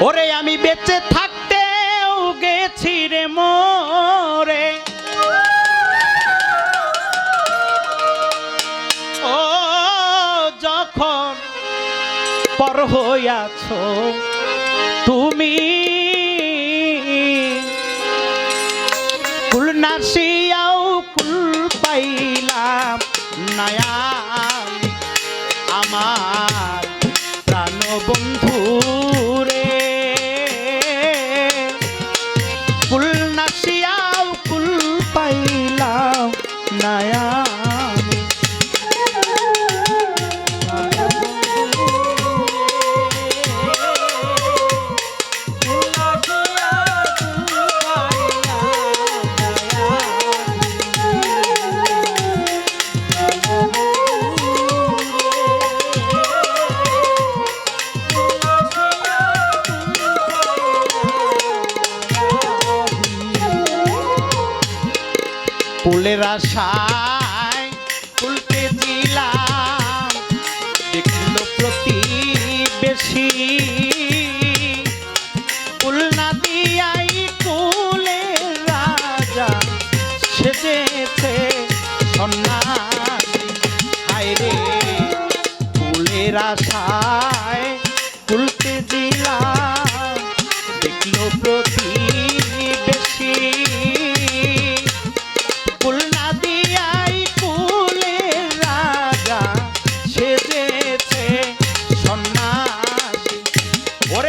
ওরে আমি বেঁচে থাকতেও গেছি রে মোরে। ও যখন পর হইয়াছ তুমি কুল নাসিয়াও কুল পাইলাম নায়ামি ফুলের আশায় ফুলতে দিলাম দেখল প্রতি বেশি দিয়াই কুলের রাজা সন্ন্যাসী। হায় ফুলের আশায়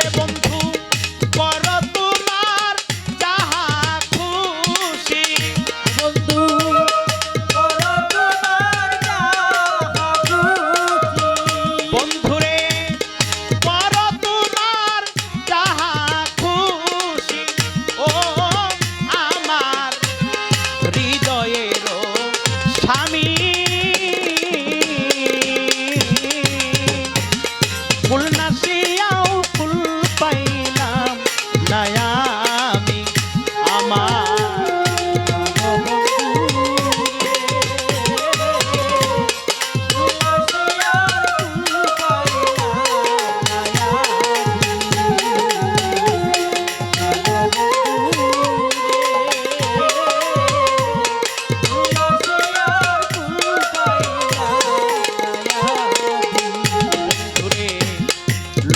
ওরে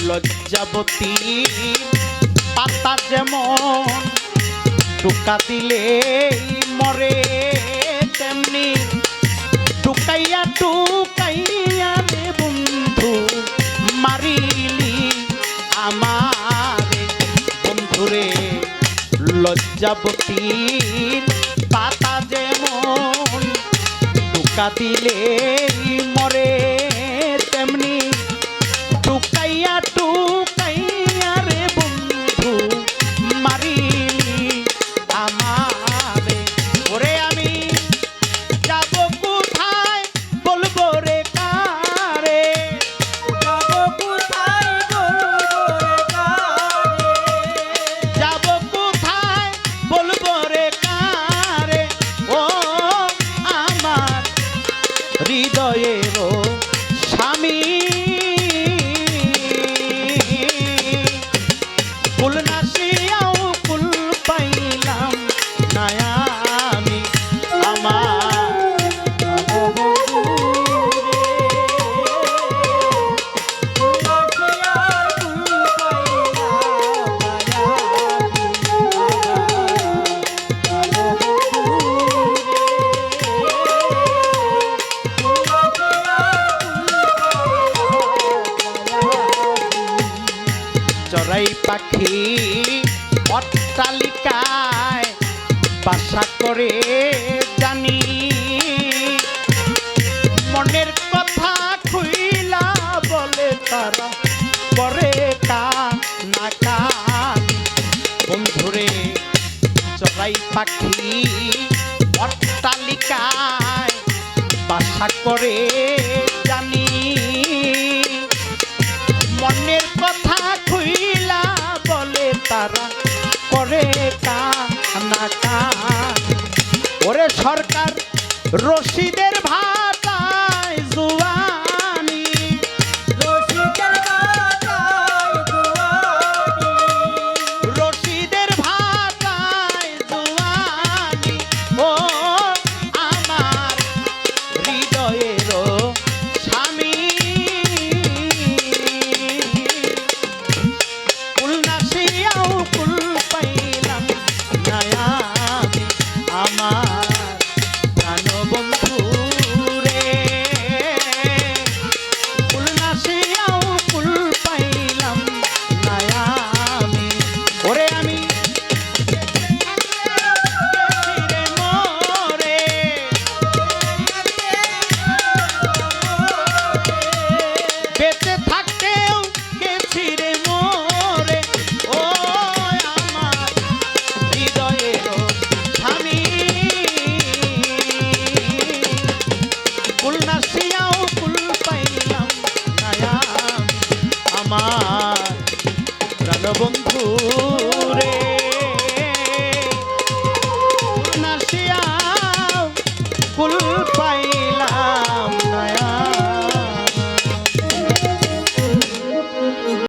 লজ্জাবতী পাতা যেমন টুকা দিলে মরে, তেমনি টুকাইয়া টুকাইয়া রে বন্ধু, মারিলি আমারে। বন্ধুরে লজ্জাবতীর পাতা যেমন টুকা দিলে মরে পাখি অট্টালিকায় বাসা করে জানি। মনের কথা খুইলা বলে তারা করে কান। বন্ধুরে চড়াই পাখি অট্টালিকায় বাসা করে রশিদের ভাতায়